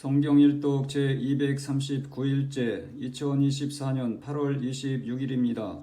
성경일독 제239일째 2024년 8월 26일입니다.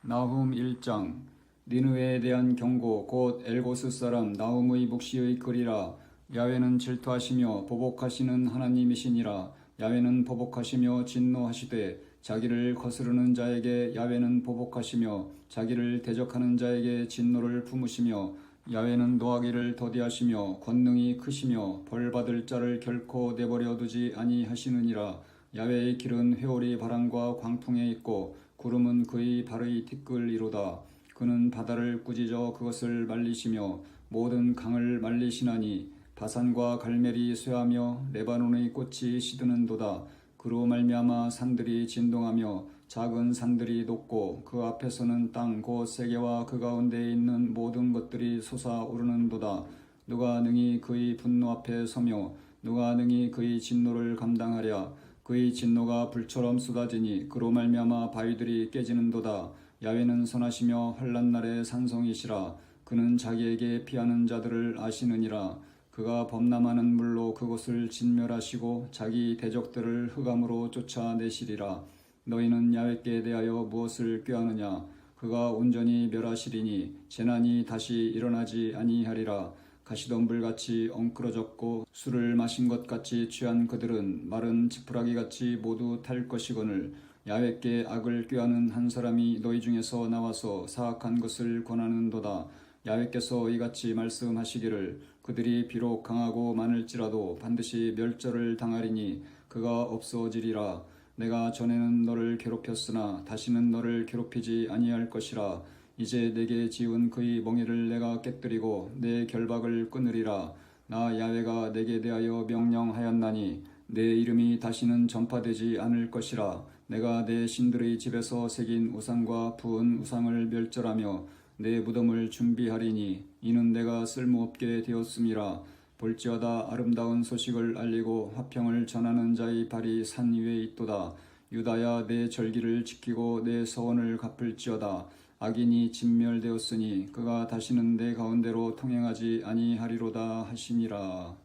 나훔 1장. 니느웨에 대한 경고 곧 엘고스 사람 나훔의 묵시의 글이라. 야훼는 질투하시며 보복하시는 하나님이시니라. 야훼는 보복하시며 진노하시되 자기를 거스르는 자에게 야훼는 보복하시며 자기를 대적하는 자에게 진노를 품으시며 야훼는 노하기를 더디하시며 권능이 크시며 벌받을 자를 결코 내버려 두지 아니하시느니라. 야훼의 길은 회오리 바람과 광풍에 있고 구름은 그의 발의 티끌이로다. 그는 바다를 꾸짖어 그것을 말리시며 모든 강을 말리시나니 바산과 갈멜이 쇠하며 레바논의 꽃이 시드는도다. 그로 말미암아 산들이 진동하며 작은 산들이 높고 그 앞에서는 땅 곧 세계와 그 가운데에 있는 모든 것들이 솟아오르는도다. 누가 능히 그의 분노 앞에 서며 누가 능히 그의 진노를 감당하랴. 그의 진노가 불처럼 쏟아지니 그로 말미암아 바위들이 깨지는도다. 야훼는 선하시며 환란 날의 산성이시라. 그는 자기에게 피하는 자들을 아시느니라. 그가 범람하는 물로 그곳을 진멸하시고 자기 대적들을 흑암으로 쫓아내시리라 너희는 야훼께 대하여 무엇을 꾀하느냐? 그가 온전히 멸하시리니 재난이 다시 일어나지 아니하리라. 가시덤 불같이 엉클어졌고 술을 마신 것 같이 취한 그들은 마른 지푸라기 같이 모두 탈 것이거늘 야훼께 악을 꾀하는 한 사람이 너희 중에서 나와서 사악한 것을 권하는도다. 야훼께서 이같이 말씀하시기를 그들이 비록 강하고 많을지라도 반드시 멸절을 당하리니 그가 없어지리라 내가 전에는 너를 괴롭혔으나 다시는 너를 괴롭히지 아니할 것이라. 이제 내게 지은 그의 멍에를 내가 깨뜨리고 내 결박을 끊으리라. 나 야훼가 내게 대하여 명령하였나니 내 이름이 다시는 전파되지 않을 것이라. 내가 내 신들의 집에서 새긴 우상과 부은 우상을 멸절하며 내 무덤을 준비하리니 이는 내가 쓸모없게 되었음이라 볼지어다 아름다운 소식을 알리고 화평을 전하는 자의 발이 산 위에 있도다. 유다야 내 절기를 지키고 내 서원을 갚을지어다. 악인이 진멸되었으니 그가 다시는 내 가운데로 통행하지 아니하리로다 하시니라.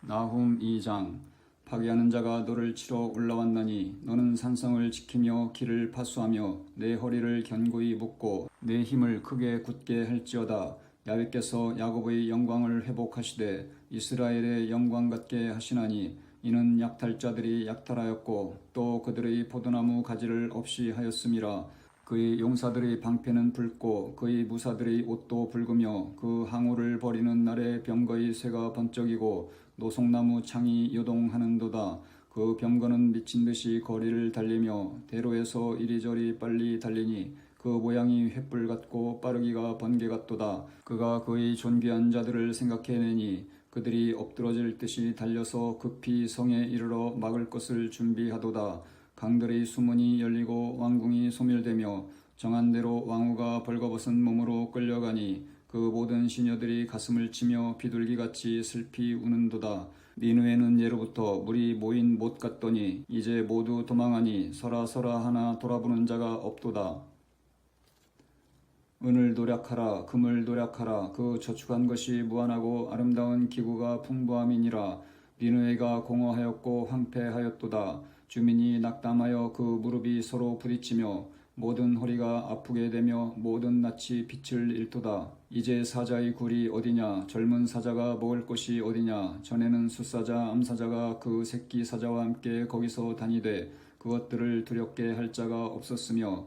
나훔 2장. 파괴하는 자가 너를 치러 올라왔나니 너는 산성을 지키며 길을 파수하며 내 허리를 견고히 묶고 내 힘을 크게 굳게 할지어다 야훼께서 야곱의 영광을 회복하시되 이스라엘의 영광 같게 하시나니 이는 약탈자들이 약탈하였고 또 그들의 포도나무 가지를 없이 하였음이라 그의 용사들의 방패는 붉고 그의 무사들의 옷도 붉으며 그 항우를 버리는 날에 병거의 쇠가 번쩍이고 노송나무 창이 요동하는도다. 그 병거는 미친 듯이 거리를 달리며 대로에서 이리저리 빨리 달리니 그 모양이 횃불 같고 빠르기가 번개 같도다. 그가 그의 존귀한 자들을 생각해내니 그들이 엎드러질 듯이 달려서 급히 성에 이르러 막을 것을 준비하도다. 강들의 수문이 열리고 왕궁이 소멸되며 정한 대로 왕후가 벌거벗은 몸으로 끌려가니 그 모든 시녀들이 가슴을 치며 비둘기같이 슬피 우는도다. 니누에는 예로부터 물이 모인 못 같더니 이제 모두 도망하니 서라 서라 하나 돌아보는 자가 없도다 은을 도략하라 금을 도략하라. 그 저축한 것이 무한하고 아름다운 기구가 풍부함이니라. 니누에가 공허하였고 황폐하였도다. 주민이 낙담하여 그 무릎이 서로 부딪히며 모든 허리가 아프게 되며 모든 낯이 빛을 잃도다. 이제 사자의 굴이 어디냐? 젊은 사자가 먹을 것이 어디냐? 전에는 숫사자 암사자가 그 새끼 사자와 함께 거기서 다니되 그것들을 두렵게 할 자가 없었으며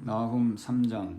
나훔 3장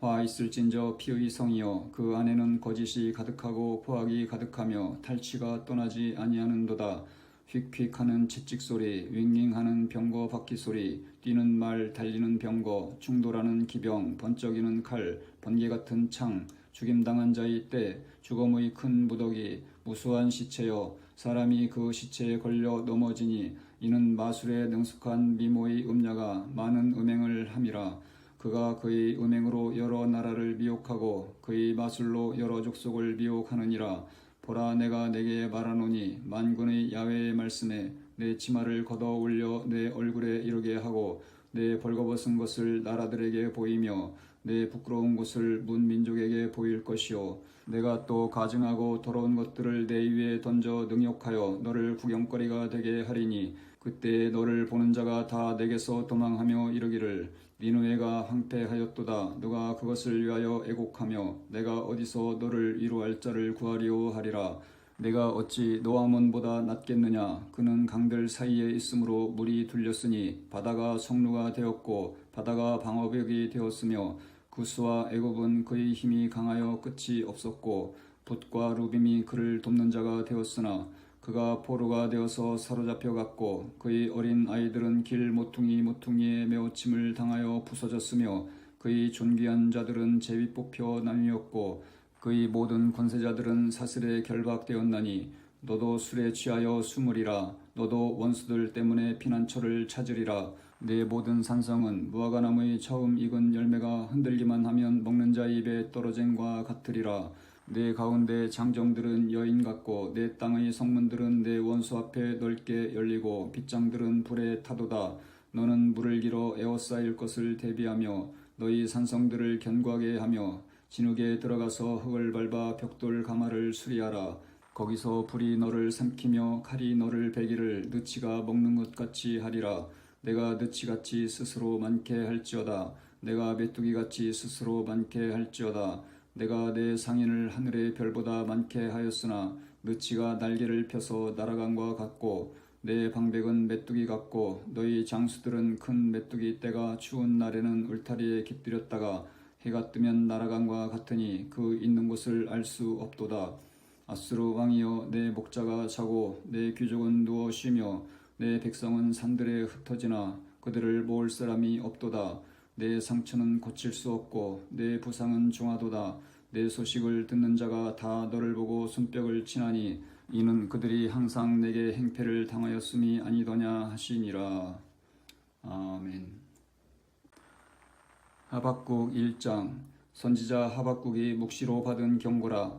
화 있을진저 피의 성이여 그 안에는 거짓이 가득하고 포악이 가득하며 탈취가 떠나지 아니하는도다. 휙휙하는 채찍 소리 윙윙하는 병거 바퀴 소리 뛰는 말 달리는 병거 충돌하는 기병 번쩍이는 칼 번개 같은 창 죽임당한 자의 때 죽음의 큰 무더기 무수한 시체여 사람이 그 시체에 걸려 넘어지니 이는 마술에 능숙한 미모의 음녀가 많은 음행을 함이라 그가 그의 음행으로 여러 나라를 미혹하고 그의 마술로 여러 족속을 미혹하느니라. 보라 내가 내게 말하노니 만군의 야외의 말씀에 내 치마를 걷어 올려 내 얼굴에 이르게 하고 내 벌거벗은 것을 나라들에게 보이며 내 부끄러운 곳을 문민족에게 보일 것이요. 내가 또 가증하고 더러운 것들을 내 위에 던져 능욕하여 너를 구경거리가 되게 하리니 그때 너를 보는 자가 다 내게서 도망하며 이르기를 니누에가 황폐하였도다. 누가 그것을 위하여 애곡하며 내가 어디서 너를 위로할 자를 구하리오 하리라. 내가 어찌 노아몬보다 낫겠느냐? 그는 강들 사이에 있으므로 물이 둘렸으니 바다가 성루가 되었고 바다가 방어벽이 되었으며 구스와 애굽은 그의 힘이 강하여 끝이 없었고 붓과 루빔이 그를 돕는 자가 되었으나 그가 포로가 되어서 사로잡혀 갔고 그의 어린 아이들은 길 모퉁이 모퉁이에 메우침을 당하여 부서졌으며 그의 존귀한 자들은 제비 뽑혀 나뉘었고 그의 모든 권세자들은 사슬에 결박되었나니 너도 술에 취하여 숨으리라. 너도 원수들 때문에 피난처를 찾으리라. 내 모든 산성은 무화과나무의 처음 익은 열매가 흔들기만 하면 먹는 자 입에 떨어짐과 같으리라 내 가운데 장정들은 여인 같고 내 땅의 성문들은 내 원수 앞에 넓게 열리고 빗장들은 불에 타도다. 너는 물을 길어 에워싸일 것을 대비하며 너희 산성들을 견고하게 하며 진흙에 들어가서 흙을 밟아 벽돌 가마를 수리하라. 거기서 불이 너를 삼키며 칼이 너를 베기를 느치가 먹는 것 같이 하리라. 내가 느치같이 스스로 많게 할지어다. 내가 메뚜기같이 스스로 많게 할지어다 내가 내 상인을 하늘의 별보다 많게 하였으나 느치가 날개를 펴서 날아간과 같고 내 방백은 메뚜기 같고 너희 장수들은 큰 메뚜기 때가 추운 날에는 울타리에 깃들였다가 해가 뜨면 날아간과 같으니 그 있는 곳을 알 수 없도다. 아수르 왕이여 내 목자가 자고 내 귀족은 누워 쉬며 내 백성은 산들에 흩어지나 그들을 모을 사람이 없도다 내 상처는 고칠 수 없고 내 부상은 중하도다. 내 소식을 듣는 자가 다 너를 보고 손뼉을 치나니 이는 그들이 항상 내게 행패를 당하였음이 아니더냐 하시니라. 아멘. 하박국 1장. 선지자 하박국이 묵시로 받은 경고라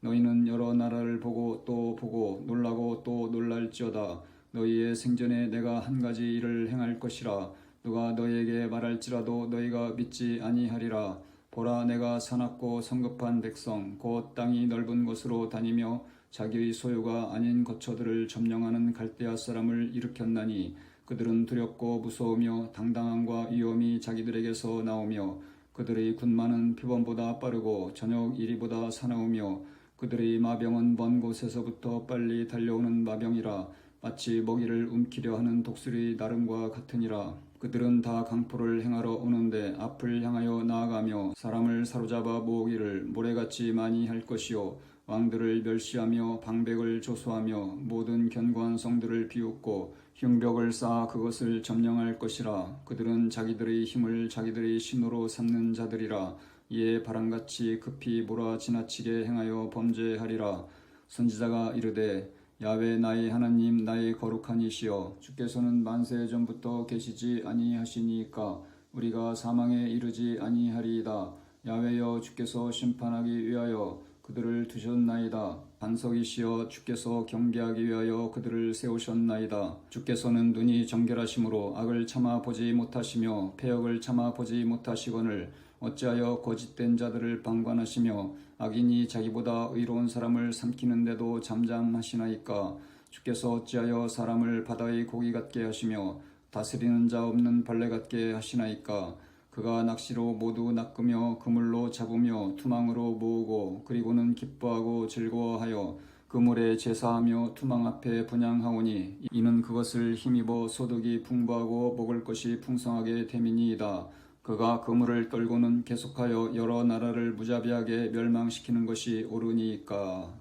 너희는 여러 나라를 보고 또 보고 놀라고 또 놀랄지어다. 너희의 생전에 내가 한 가지 일을 행할 것이라. 누가 너희에게 말할지라도 너희가 믿지 아니하리라. 보라 내가 사납고 성급한 백성 곧 땅이 넓은 곳으로 다니며 자기의 소유가 아닌 거처들을 점령하는 갈대아 사람을 일으켰나니 그들은 두렵고 무서우며 당당함과 위엄이 자기들에게서 나오며 그들의 군마는 표범보다 빠르고 저녁 이리보다 사나우며 그들의 마병은 먼 곳에서부터 빨리 달려오는 마병이라 마치 먹이를 움키려 하는 독수리 나름과 같으니라. 그들은 다 강포를 행하러 오는데 앞을 향하여 나아가며 사람을 사로잡아 모으기를 모래같이 많이 할 것이요. 왕들을 멸시하며 방백을 조소하며 모든 견고한 성들을 비웃고 흉벽을 쌓아 그것을 점령할 것이라. 그들은 자기들의 힘을 자기들의 신호로 삼는 자들이라 이에 바람같이 급히 몰아 지나치게 행하여 범죄하리라. 선지자가 이르되 야외 나의 하나님 나의 거룩한 이시여 주께서는 만세 전부터 계시지 아니하시니까 우리가 사망에 이르지 아니하리이다. 야외여 주께서 심판하기 위하여 그들을 두셨나이다. 반석이시여 주께서 경계하기 위하여 그들을 세우셨나이다. 주께서는 눈이 정결하심으로 악을 참아 보지 못하시며 폐역을 참아 보지 못하시거늘 어찌하여 거짓된 자들을 방관하시며 악인이 자기보다 의로운 사람을 삼키는데도 잠잠하시나이까 주께서 어찌하여 사람을 바다의 고기 같게 하시며 다스리는 자 없는 벌레 같게 하시나이까 그가 낚시로 모두 낚으며 그물로 잡으며 투망으로 모으고 그리고는 기뻐하고 즐거워하여 그물에 제사하며 투망 앞에 분양하오니 이는 그것을 힘입어 소득이 풍부하고 먹을 것이 풍성하게 됨이니이다. 그가 그물을 떨고는 계속하여 여러 나라를 무자비하게 멸망시키는 것이 옳으니까.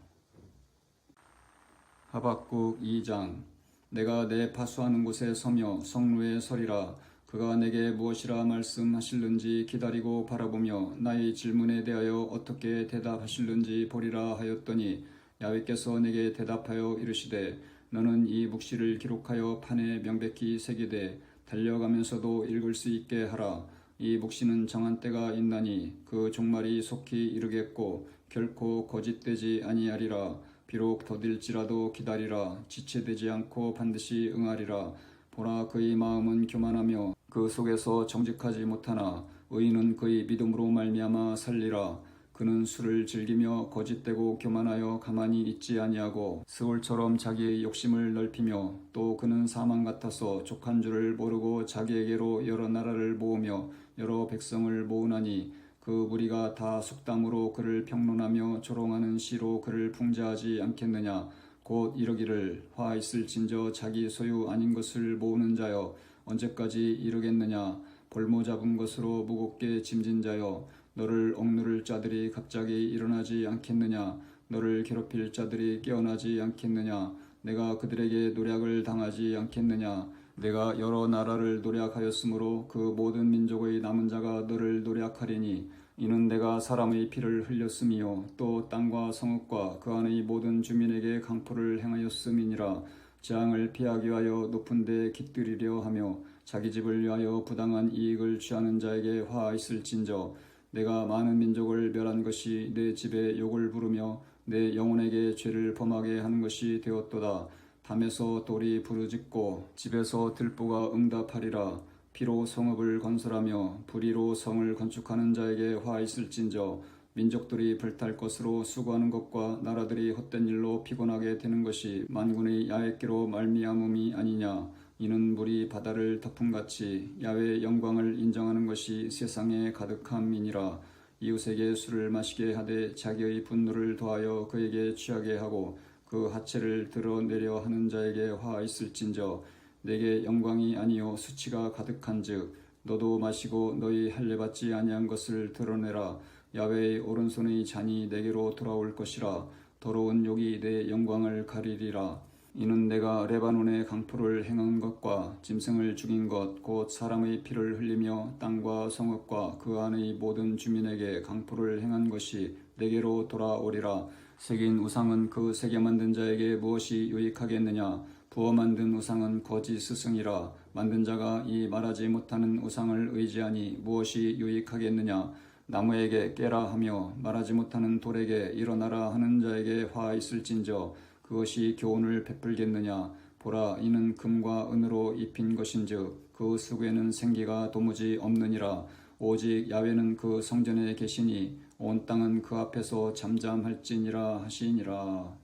하박국 2장 내가 내 파수하는 곳에 서며 성루에 서리라 그가 내게 무엇이라 말씀하실는지 기다리고 바라보며 나의 질문에 대하여 어떻게 대답하실는지 보리라 하였더니 야외께서 내게 대답하여 이르시되 너는 이 묵시를 기록하여 판에 명백히 새기되 달려가면서도 읽을 수 있게 하라 이 묵시는 정한 때가 있나니 그 종말이 속히 이르겠고 결코 거짓되지 아니하리라. 비록 더딜지라도 기다리라. 지체되지 않고 반드시 응하리라. 보라 그의 마음은 교만하며 그 속에서 정직하지 못하나 의인은 그의 믿음으로 말미암아 살리라. 그는 술을 즐기며 거짓되고 교만하여 가만히 있지 아니하고 스올처럼 자기의 욕심을 넓히며 또 그는 사망 같아서 족한 줄을 모르고 자기에게로 여러 나라를 모으며 여러 백성을 모으나니 그 무리가 다 속담으로 그를 평론하며 조롱하는 시로 그를 풍자하지 않겠느냐? 곧 이러기를 화 있을진저 자기 소유 아닌 것을 모으는 자여 언제까지 이르겠느냐? 볼모 잡은 것으로 무겁게 짐진 자여 너를 억누를 자들이 갑자기 일어나지 않겠느냐? 너를 괴롭힐 자들이 깨어나지 않겠느냐? 내가 그들에게 노략을 당하지 않겠느냐 내가 여러 나라를 노략하였으므로 그 모든 민족의 남은 자가 너를 노략하리니 이는 내가 사람의 피를 흘렸음이요. 또 땅과 성읍과 그 안의 모든 주민에게 강포를 행하였음이니라. 재앙을 피하기 위하여 높은 데 깃들이려 하며 자기 집을 위하여 부당한 이익을 취하는 자에게 화 있을진저 내가 많은 민족을 멸한 것이 내 집에 욕을 부르며 내 영혼에게 죄를 범하게 하는 것이 되었도다 담에서 돌이 부르짖고 집에서 들보가 응답하리라. 피로 성읍을 건설하며 불의로 성을 건축하는 자에게 화 있을진저 민족들이 불탈 것으로 수고하는 것과 나라들이 헛된 일로 피곤하게 되는 것이 만군의 야외께로 말미암음이 아니냐. 이는 물이 바다를 덮음같이 야외의 영광을 인정하는 것이 세상에 가득함이니라. 이웃에게 술을 마시게 하되 자기의 분노를 더하여 그에게 취하게 하고 그 하체를 드러내려 하는 자에게 화 있을진저 내게 영광이 아니요 수치가 가득한즉 너도 마시고 너희 할례 받지 아니한 것을 드러내라. 야외의 오른손의 잔이 내게로 돌아올 것이라. 더러운 욕이 내 영광을 가리리라. 이는 내가 레바논의 강포를 행한 것과 짐승을 죽인 것 곧 사람의 피를 흘리며 땅과 성읍과 그 안의 모든 주민에게 강포를 행한 것이 내게로 돌아오리라 새긴 우상은 그 새겨 만든 자에게 무엇이 유익하겠느냐? 부어 만든 우상은 거짓 스승이라 만든 자가 이 말하지 못하는 우상을 의지하니 무엇이 유익하겠느냐? 나무에게 깨라 하며 말하지 못하는 돌에게 일어나라 하는 자에게 화 있을진저 그것이 교훈을 베풀겠느냐? 보라 이는 금과 은으로 입힌 것인즉 그 수구에는 생기가 도무지 없느니라. 오직 야외는 그 성전에 계시니 온 땅은 그 앞에서 잠잠할지니라 하시니라.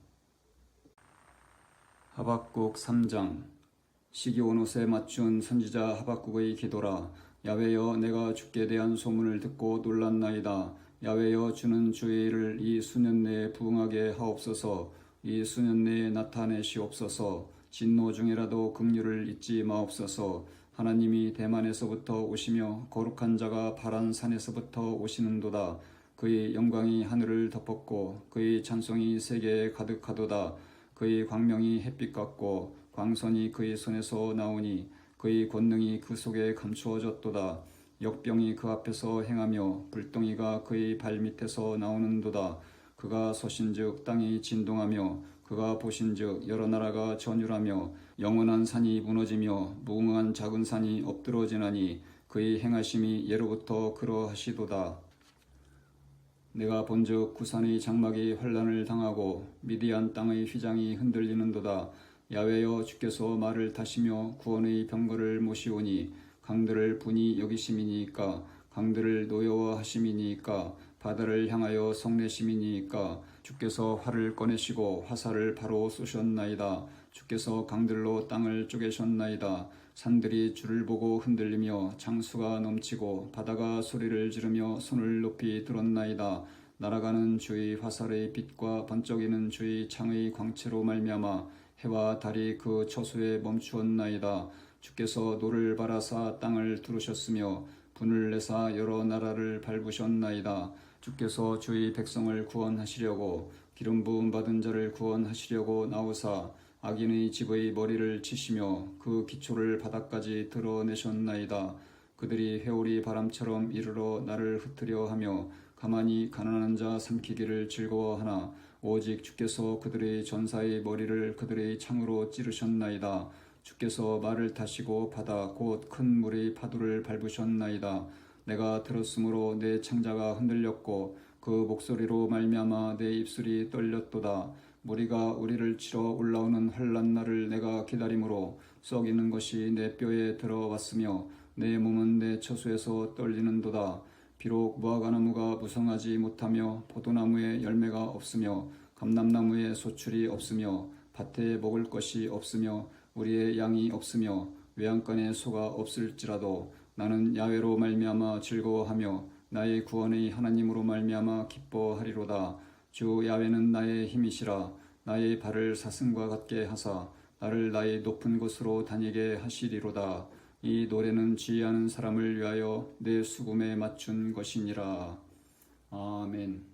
하박국 3장. 시기 온 옷에 맞춘 선지자 하박국의 기도라. 야외여 내가 주께 대한 소문을 듣고 놀랐나이다. 야외여 주는 주의 일을 이 수년 내에 부응하게 하옵소서. 이 수년 내에 나타내시옵소서. 진노 중이라도 긍휼을 잊지 마옵소서. 하나님이 대만에서부터 오시며 거룩한 자가 바란 산에서부터 오시는도다 그의 영광이 하늘을 덮었고 그의 찬송이 세계에 가득하도다. 그의 광명이 햇빛 같고 광선이 그의 손에서 나오니 그의 권능이 그 속에 감추어졌도다. 역병이 그 앞에서 행하며 불덩이가 그의 발 밑에서 나오는도다. 그가 서신즉 땅이 진동하며 그가 보신즉 여러 나라가 전율하며 영원한 산이 무너지며 무궁한 작은 산이 엎드러지나니 그의 행하심이 예로부터 그러하시도다 내가 본즉 구산의 장막이 환란을 당하고 미디안 땅의 휘장이 흔들리는도다 야외여 주께서 말을 타시며 구원의 병거를 모시오니 강들을 분이 여기심이니까 강들을 노여워하심이니까 바다를 향하여 성내심이니까 주께서 활을 꺼내시고 화살을 바로 쏘셨나이다. 주께서 강들로 땅을 쪼개셨나이다. 산들이 주를 보고 흔들리며 장수가 넘치고 바다가 소리를 지르며 손을 높이 들었나이다. 날아가는 주의 화살의 빛과 번쩍이는 주의 창의 광채로 말미암아 해와 달이 그 처소에 멈추었나이다. 주께서 노를 바라사 땅을 두르셨으며 분을 내사 여러 나라를 밟으셨나이다. 주께서 주의 백성을 구원하시려고 기름 부음 받은 자를 구원하시려고 나오사 악인의 집의 머리를 치시며 그 기초를 바닥까지 드러내셨나이다. 그들이 회오리 바람처럼 이르러 나를 흩으려 하며 가만히 가난한 자 삼키기를 즐거워하나 오직 주께서 그들의 전사의 머리를 그들의 창으로 찌르셨나이다. 주께서 말을 타시고 바다 곧 큰 물의 파도를 밟으셨나이다. 내가 들었으므로 내 창자가 흔들렸고 그 목소리로 말미암아 내 입술이 떨렸도다. 무리가 우리를 치러 올라오는 환란 날을 내가 기다림으로 썩이는 것이 내 뼈에 들어왔으며 내 몸은 내 처수에서 떨리는도다. 비록 무화과나무가 무성하지 못하며 포도나무에 열매가 없으며 감람나무에 소출이 없으며 밭에 먹을 것이 없으며 우리의 양이 없으며 외양간에 소가 없을지라도 나는 야외로 말미암아 즐거워하며 나의 구원의 하나님으로 말미암아 기뻐하리로다. 주 야외는 나의 힘이시라 나의 발을 사슴과 같게 하사 나를 나의 높은 곳으로 다니게 하시리로다. 이 노래는 지혜하는 사람을 위하여 내 수금에 맞춘 것이니라. 아멘.